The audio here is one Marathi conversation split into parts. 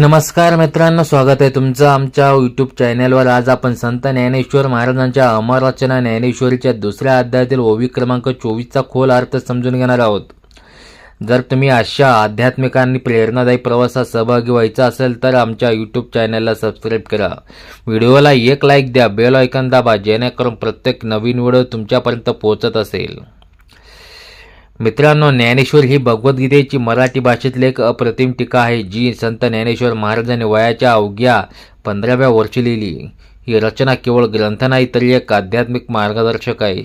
नमस्कार मित्रांनो स्वागत आहे तुमचं आमच्या यूट्यूब चॅनलवर आज आपण संत ज्ञानेश्वर महाराजांच्या अमर रचना ज्ञानेश्वरीच्या दुसऱ्या अध्यायातील ओवी क्रमांक चोवीसचा खोल अर्थ समजून घेणार आहोत. जर तुम्ही अशा आध्यात्मिक आणि प्रेरणादायी प्रवासात सहभागी व्हायचा असेल तर आमच्या यूट्यूब चॅनलला सबस्क्राईब करा. व्हिडिओला एक लाईक द्या बेल ऐकन दाबा जेणेकरून प्रत्येक नवीन व्हिडिओ तुमच्यापर्यंत पोहोचत असेल. मित्रांनो ज्ञानेश्वर ही भगवद्गीतेची मराठी भाषेतली एक अप्रतिम टीका आहे जी संत ज्ञानेश्वर महाराजांनी वयाच्या अवघ्या पंधराव्या वर्षी लिहिली. ही रचना केवळ ग्रंथ नाही तरी एक आध्यात्मिक मार्गदर्शक आहे.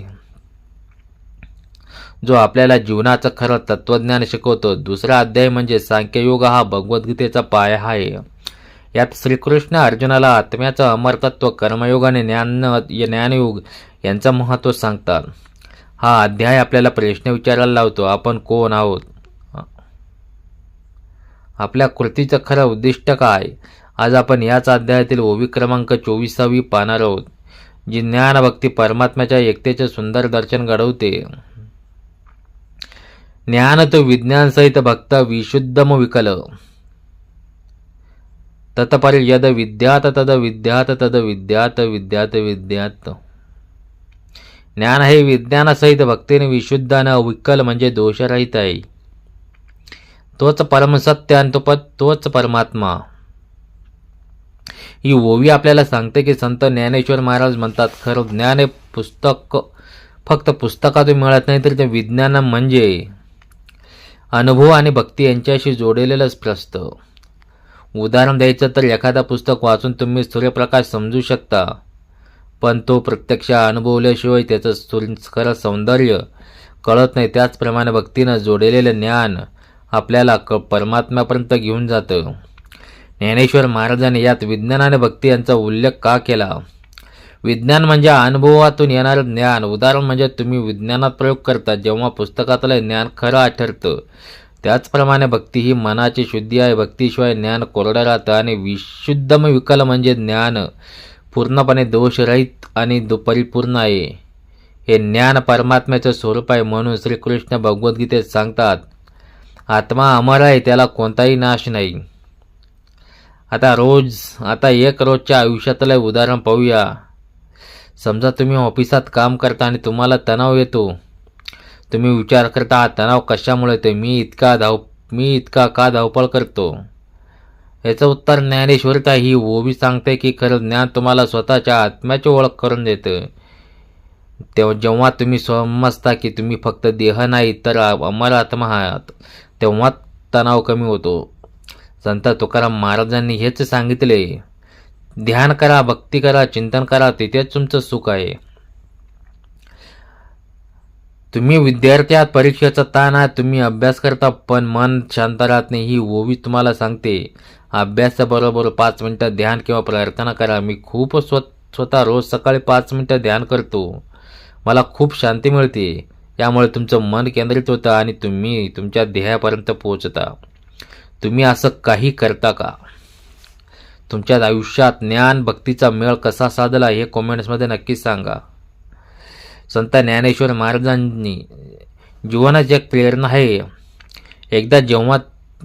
जो आपल्याला जीवनाचं खरं तत्वज्ञान शिकवतो. दुसरा अध्याय म्हणजे सांख्ययोग हा भगवद्गीतेचा पाया आहे. यात श्रीकृष्ण अर्जुनाला आत्म्याचं अमरतत्व कर्मयोग आणि ज्ञान ज्ञानयोग यांचं महत्त्व सांगतात. हा अध्याय आपल्याला प्रश्न विचारायला लावतो. आपण कोण आहोत? आपल्या कृतीचं खरं उद्दिष्ट काय? आज आपण याच अध्यायातील ओवी क्रमांक चोवीसावी पाहणार आहोत जी ज्ञानभक्ती परमात्म्याच्या एकतेचे सुंदर दर्शन घडवते. ज्ञान तो विज्ञान सहित भक्त विशुद्धम विकल. तत्पर यद विद्यात तद विद्यात तद विद्यात विद्यात विद्यात. ज्ञान हे विज्ञानासहित भक्तीने विशुद्ध आणि विकल म्हणजे दोषरहित आहे. तोच परमसत्य आणि तो प तोच परमात्मा. ही ओवी आपल्याला सांगते की संत ज्ञानेश्वर महाराज म्हणतात खरं ज्ञान हे पुस्तक फक्त पुस्तकातून मिळत नाही तर ते विज्ञान म्हणजे अनुभव आणि भक्ती यांच्याशी जोडलेलंच प्रस्त. उदाहरण द्यायचं तर एखादा पुस्तक वाचून तुम्ही सूर्यप्रकाश समजू शकता. पण तो प्रत्यक्ष अनुभवल्याशिवाय त्याचं सुर खरं सौंदर्य कळत नाही. त्याचप्रमाणे भक्तीनं जोडलेलं ज्ञान आपल्याला क परमात्म्यापर्यंत घेऊन जातं. ज्ञानेश्वर महाराजांनी यात विज्ञान आणि भक्ती यांचा उल्लेख का केला? विज्ञान म्हणजे अनुभवातून येणारं ज्ञान. उदाहरण म्हणजे तुम्ही विज्ञानात प्रयोग करता जेव्हा पुस्तकातलं ज्ञान खरं आठरतं त्याचप्रमाणे भक्ती ही मनाची शुद्धी आहे. भक्तीशिवाय ज्ञान कोरडं राहतं आणि विशुद्धम विकल म्हणजे ज्ञान पूर्णपणे दोषरहित आणि दुपरिपूर्ण आहे. हे ज्ञान परमात्म्याचं स्वरूप आहे म्हणून श्रीकृष्ण भगवद्गीतेत सांगतात आत्मा अमर आहे त्याला कोणताही नाश नाही. आता रोज आता एक रोजच्या आयुष्यातलं उदाहरण पाहूया. समजा तुम्ही ऑफिसात काम करता आणि तुम्हाला तणाव येतो. तुम्ही विचार करता हा तणाव कशामुळे येतो मी इतका धाव मी इतका का धावपळ करतो? याचं उत्तर ज्ञानेश्वरिता ही ओबी सांगते की खरं ज्ञान तुम्हाला स्वतःच्या आत्म्याची ओळख करून देतं. तेव्हा जेव्हा तुम्ही समजता की तुम्ही फक्त देह नाही तर अमर आत्मा आहात. तेव्हा तणाव कमी होतो. संत तुकाराम महाराजांनी हेच सांगितले ध्यान करा भक्ती करा चिंतन करा तिथेच तुमचं सुख आहे. तुम्ही विद्यार्थी आहात परीक्षेचा ताण आहे तुम्ही अभ्यास करता पण मन शांत राहत नाही ही ओवी तुम्हाला सांगते. अभ्यासाबरोबर पाच मिनटं ध्यान किंवा प्रार्थना करा. मी खूप स्व स्वतः रोज सकाळी पाच मिनटं ध्यान करतो. मला खूप शांती मिळते. यामुळे तुमचं मन केंद्रित होतं आणि तुम्ही तुमच्या ध्येयापर्यंत पोहोचता. तुम्ही असं काही करता का? तुमच्या आयुष्यात ज्ञान भक्तीचा मेळ कसा साधला हे कॉमेंट्समध्ये नक्कीच सांगा. संत ज्ञानेश्वर महाराजांनी जीवनाची एक प्रेरणा आहे. एकदा जेव्हा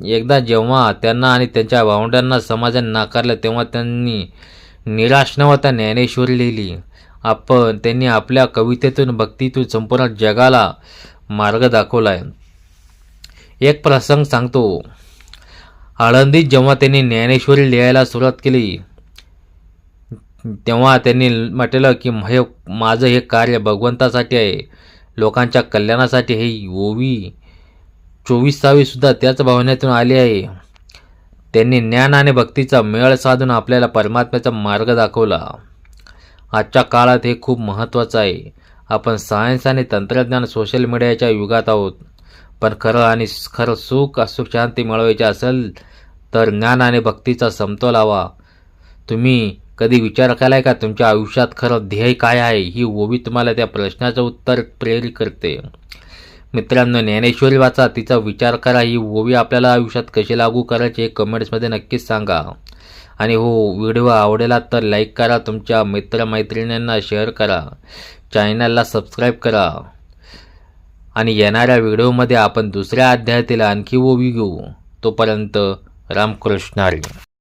एकदा जेव्हा त्यांना आणि त्यांच्या भावंडांना समाजाने नाकारलं तेव्हा त्यांनी निराश न होता ज्ञानेश्वरी लिहिली आपण त्यांनी आपल्या कवितेतून भक्तीतून संपूर्ण जगाला मार्ग दाखवला आहे एक प्रसंग सांगतो. आळंदीत जेव्हा त्यांनी ज्ञानेश्वरी लिहायला सुरुवात केली तेव्हा त्यांनी म्हटलं की हे माझं हे कार्य भगवंतासाठी आहे लोकांच्या कल्याणासाठी हे ओवी चोवीसावीसुद्धा त्याच भावनेतून आली आहे. त्यांनी ज्ञान आणि भक्तीचा मेळ साधून आपल्याला परमात्म्याचा मार्ग दाखवला. आजच्या काळात हे खूप महत्त्वाचं आहे. आपण सायन्स आणि तंत्रज्ञान सोशल मीडियाच्या युगात आहोत. पण खरं आणि खरं सुख सुख शांती मिळवायची असेल तर ज्ञान आणि भक्तीचा समतोल हवा. तुम्ही कधी विचार केलाय का तुमच्या आयुष्यात खरं ध्येय काय आहे? ही ओवी तुम्हाला त्या प्रश्नाचं उत्तर प्रेरित करते. मित्रांनो ज्ञानेश्वरी वाचा तिचा विचार करा. ही ओवी आपल्याला आयुष्यात कशी लागू करायची हे कमेंट्समध्ये नक्कीच सांगा. आणि हो व्हिडिओ आवडेला तर लाईक करा. तुमच्या मित्रमैत्रिणींना शेअर करा. चॅनलला सबस्क्राईब करा. आणि येणाऱ्या व्हिडिओमध्ये आपण दुसऱ्या अध्यायातील आणखी ओवी घेऊ. तोपर्यंत रामकृष्णारी